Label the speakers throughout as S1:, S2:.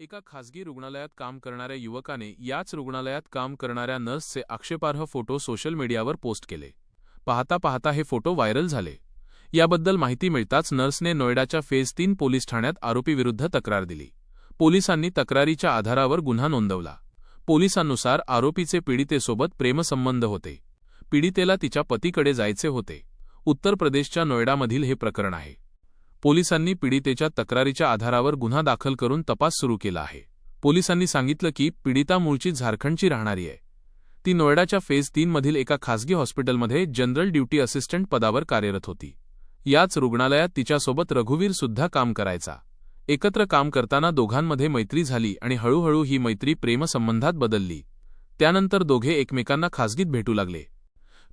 S1: एका खासगी रुग्णालयात काम करणाऱ्या युवकाने याच रुग्णालयात काम करणाऱ्या नर्सचे आक्षेपार्ह फोटो सोशल मीडियावर पोस्ट केले. पाहता पाहता हे फोटो व्हायरल झाले. याबद्दल माहिती मिळताच नर्सने नोएडाच्या फेज तीन पोलीस ठाण्यात आरोपीविरुद्ध तक्रार दिली. पोलिसांनी तक्रारीच्या आधारावर गुन्हा नोंदवला. पोलिसांनुसार आरोपीचे पीडितेसोबत प्रेमसंबंध होते. पीडितेला तिच्या पतीकडे जायचे होते. उत्तर प्रदेशच्या नोएडामधील हे प्रकरण आहे. पोलिसांनी पीडितेच्या तक्रारीच्या आधारावर गुन्हा दाखल करून तपास सुरू केला आहे. पोलिसांनी सांगितलं की पीडिता मूळची झारखंडची राहणारी आहे. ती नोएडाच्या फेज तीनमधील एका खासगी हॉस्पिटलमध्ये जनरल ड्युटी असिस्टंट पदावर कार्यरत होती. याच रुग्णालयात तिच्यासोबत रघुवीर सुद्धा काम करायचा. एकत्र काम करताना दोघांमध्ये मैत्री झाली आणि हळूहळू ही मैत्री प्रेमसंबंधात बदलली. त्यानंतर दोघे एकमेकांना खासगीत भेटू लागले.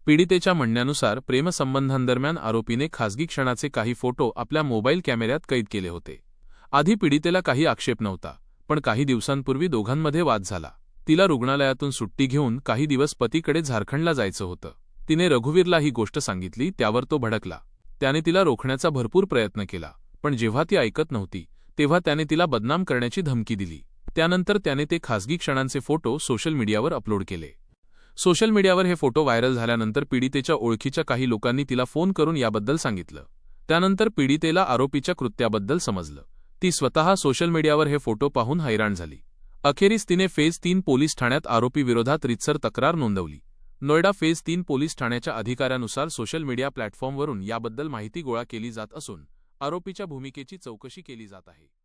S1: पीडितेच्या म्हणण्यानुसार प्रेमसंबंधांदरम्यान आरोपीने खासगी क्षणाचे काही फोटो आपल्या मोबाईल कॅमेऱ्यात कैद केले होते. आधी पीडितेला काही आक्षेप नव्हता पण काही दिवसांपूर्वी दोघांमध्ये वाद झाला. तिला रुग्णालयातून सुट्टी घेऊन काही दिवस पतीकडे झारखंडला जायचं होतं. तिने रघुवीरला ही गोष्ट सांगितली त्यावर तो भडकला. त्याने तिला रोखण्याचा भरपूर प्रयत्न केला पण जेव्हा ती ऐकत नव्हती तेव्हा त्याने तिला बदनाम करण्याची धमकी दिली. त्यानंतर त्याने ते खासगी क्षणांचे फोटो सोशल मीडियावर अपलोड केले. सोशल मीडियावर हे फोटो व्हायरल झाल्यानंतर पीडितेच्या ओळखीच्या काही लोकांनी तिला फोन करून याबद्दल सांगितलं. त्यानंतर पीडितेला आरोपीच्या कृत्याबद्दल समजलं. ती स्वतः सोशल मीडियावर हे फोटो पाहून हैराण झाली. अखेरीस तिने फेज तीन पोलीस ठाण्यात आरोपीविरोधात रितसर तक्रार नोंदवली. नोएडा फेज तीन पोलीस ठाण्याच्या अधिकाऱ्यानुसार सोशल मीडिया प्लॅटफॉर्मवरून याबद्दल माहिती गोळा केली जात असून आरोपीच्या भूमिकेची चौकशी केली जात आहे.